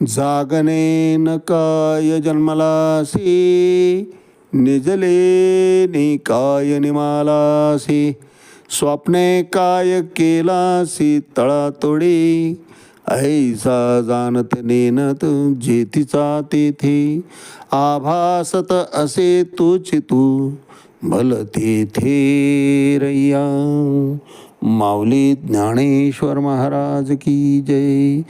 जागने न काय जन्मलासी निजले नी काय निमालासी स्वप्ने काय केलासी तळातोडी ऐसा जाणत नेनत जेतीचा तेथे आभासत असे तोच तू भल तेथे रय्या माऊली ज्ञानेश्वर महाराज की जय।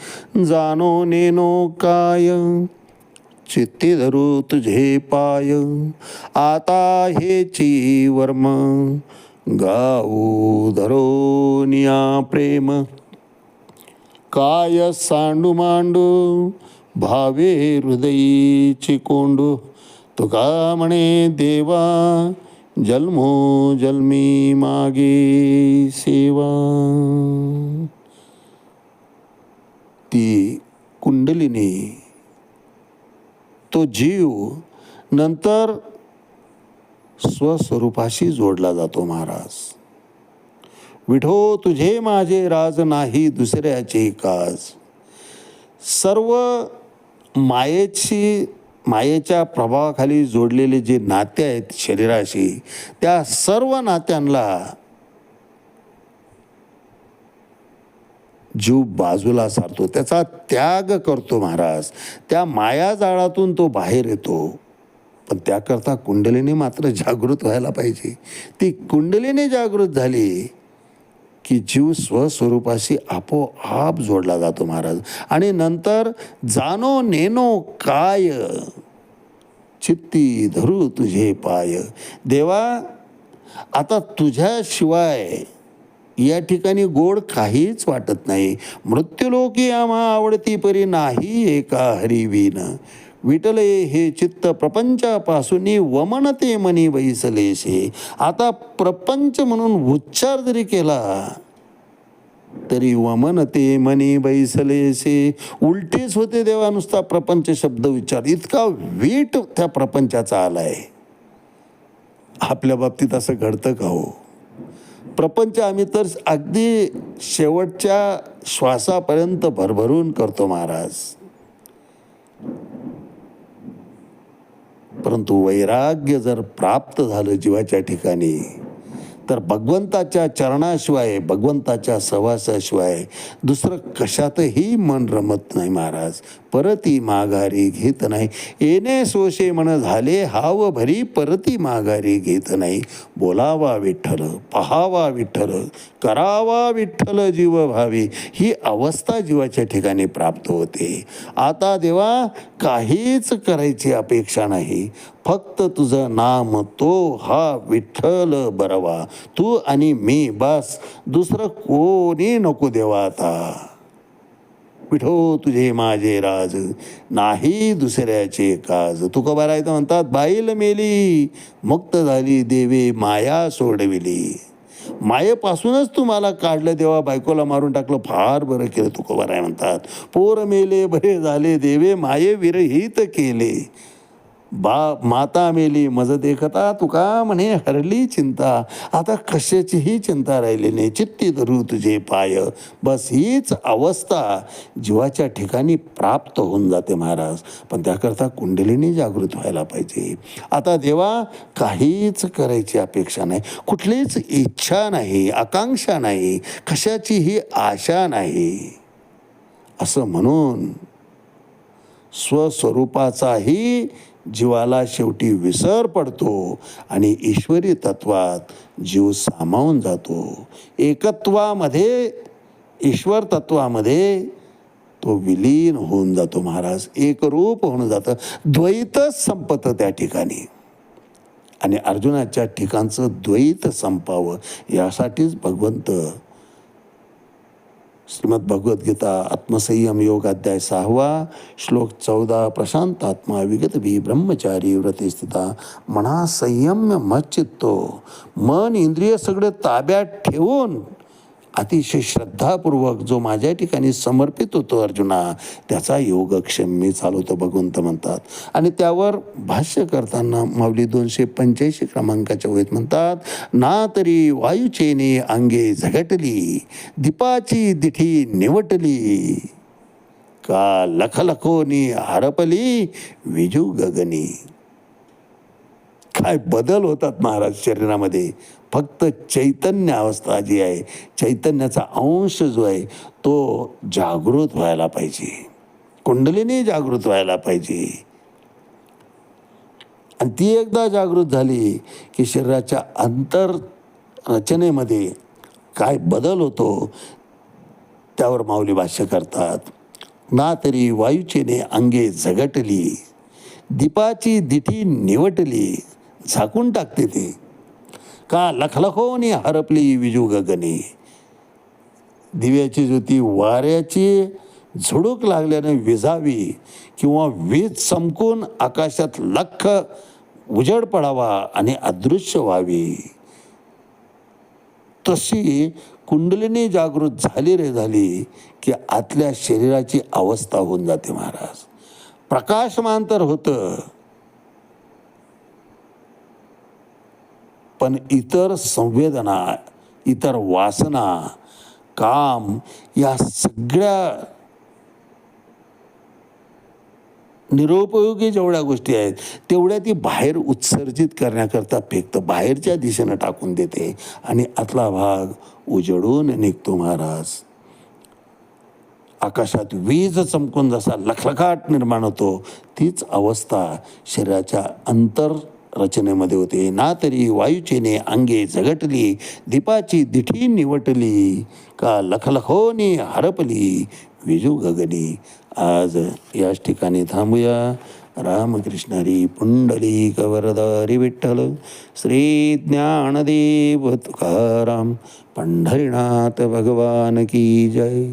जानो नेनो काय। चित्ती धरू तुझे पाय। आता हे वर्म। गाऊ धरो निया प्रेम। काय सांडू मांडू। भावे हृदयीची कोंडू। तुका म्हणे देवा। जन्मो जन्मी मागे सेवा। ती कुंडलिनी तो जीव नंतर स्वस्वरूपाशी जोडला जातो महाराज. विठो तुझे माझे राज नाही दुसऱ्याचे काज. सर्व मायेची मायेच्या प्रभावाखाली जोडलेले जे नाते आहेत शरीराशी त्या सर्व नात्यांना जीव बाजूला सारतो. त्याचा त्याग करतो महाराज. त्या मायाजाळातून तो बाहेर येतो. पण त्याकरता कुंडलीने मात्र जागृत व्हायला पाहिजे. ती कुंडलीने जागृत झाली की जीव स्वस्वरूपाशी आपोआप जोडला जातो महाराज. आणि नंतर जानो नेनो काय? चित्ती धरू तुझे पाय. देवा आता तुझ्याशिवाय या ठिकाणी गोड काहीच वाटत नाही. मृत्यूलोकी आम्हा आवडती परी नाही एका हरिवीन विटले हे चित्त प्रपंचापासून वमनते मनी बैसलेसे आता प्रपंच म्हणून उच्चार जरी केला तरी वमनते मनी बैसलेसे उलटेच होते देवा नुसता प्रपंच शब्द विचार इतका वीट त्या प्रपंचाचा आलाय. आपल्या बाबतीत असं घडतं का हो? प्रपंच आम्ही तर अगदी शेवटच्या श्वासापर्यंत भरभरून करतो महाराज. परंतु वैराग्य जर प्राप्त झालं जीवाच्या ठिकाणी तर भगवंताच्या चरणाशिवाय भगवंताच्या सहवासाशिवाय दुसरं कशातही मन रमत नाही महाराज. परती माघारी घेत नाही. येणे सोशे म्हण झाले हाव भरी परती माघारी घेत नाही. बोलावा विठ्ठल पहावा विठ्ठल करावा विठ्ठल जीव भावी ही अवस्था जीवाच्या ठिकाणी प्राप्त होते. आता देवा काहीच करायची अपेक्षा नाही. फक्त तुझं नाम तो हा विठ्ठल बरवा. तू आणि मी बस. दुसरं कोणी नको देवा आता. विठो तुझे माझे राज नाही दुसऱ्याचे काज. तुका बरायचं तर म्हणतात बाईल मेली मुक्त झाली देवे माया सोडविली. मायेपासूनच तुम्हाला काढलं देवा बायकोला मारून टाकलं फार बरं केलं तुकोबाराय म्हणतात. पोर मेले बरे झाले देवे माये विरहित केले. बा माता मेली मज देखता तुका म्हणे हरली चिंता? आता कशाचीही चिंता राहिली नाही. चित्ती धरू तुझे पाय. बस हीच अवस्था. जीवाच्या ठिकाणी प्राप्त होऊन जाते महाराज. पण त्याकरता कुंडलीने जागृत व्हायला पाहिजे. आता देवा काहीच करायची अपेक्षा नाही. कुठलीच इच्छा नाही आकांक्षा नाही कशाचीही आशा नाही. असं म्हणून स्वस्वरूपाचाही जीवाला शेवटी विसर पडतो आणि ईश्वरी तत्वात जीव सामावून जातो. एकत्वामध्ये ईश्वर तत्वामध्ये तो विलीन होऊन जातो महाराज. एकरूप होऊन जातं. द्वैतच संपतं त्या ठिकाणी. आणि अर्जुनाच्या ठिकाणचं द्वैत संपावं यासाठीच भगवंत श्रीमद भगवद्गीता आत्मसंयम योग अध्याय सहावा श्लोक चौदा प्रशांत आत्मा विगत भी ब्रह्मचारी व्रती स्थिता मना संयम्य मच्चित्तो। मन इंद्रिय सगळे ताब्यात ठेवून अतिशय श्रद्धापूर्वक जो माझ्या ठिकाणी समर्पित होतो अर्जुना त्याचा योगक्षम मी चालवतो भगवंत म्हणतात. आणि त्यावर भाष्य करताना माऊली दोनशे पंच्याऐंशी क्रमांकाच्या वयत म्हणतात ना तरी वायूचेने अंगे झगटली दीपाची दिठी निवटली का लखलखोनी हरपली विजू गगनी. काय बदल होतात महाराज शरीरामध्ये? फक्त चैतन्य अवस्था जी आहे चैतन्याचा अंश जो आहे तो जागृत व्हायला पाहिजे. कुंडलीने जागृत व्हायला पाहिजे. आणि ती एकदा जागृत झाली की शरीराच्या अंतर रचनेमध्ये काय बदल होतो त्यावर माऊली भाष्य करतात. ना तरी वायूचेने अंगे झगटली दीपाची दिठी निवटली. झाकून टाकते ती. का लखलखोनी हरपली विजू गगनी. दिव्याची ज्योती वाऱ्याची झुडूक लागल्याने विझावी किंवा वीज चमकून आकाशात लख उजड पडावा आणि अदृश्य व्हावी. तशी कुंडलिनी जागृत झाली रे झाली की आतल्या शरीराची अवस्था होऊन जाते महाराज. प्रकाशमान तर होतं. पण इतर संवेदना इतर वासना काम या सगळ्या निरुपयोगी जेवढ्या गोष्टी आहेत तेवढ्या ती बाहेर उत्सर्जित करण्याकरता फेकतं. बाहेरच्या दिशेनं टाकून देते आणि आतला भाग उजळून निघतो महाराज. आकाशात वीज चमकून जसा लखलखाट निर्माण होतो तीच अवस्था शरीराच्या अंतर रचनेमध्ये होते. ना तरी वायूचेने अंगे झगटली दीपाची दिठी निवटली का लखलखोनी हरपली विजू गगनी. आज याच ठिकाणी थांबूया. रामकृष्णारी पुंडली कवरदारी विठ्ठल श्री ज्ञानदेव तुकाराम पंढरीनाथ भगवान की जय.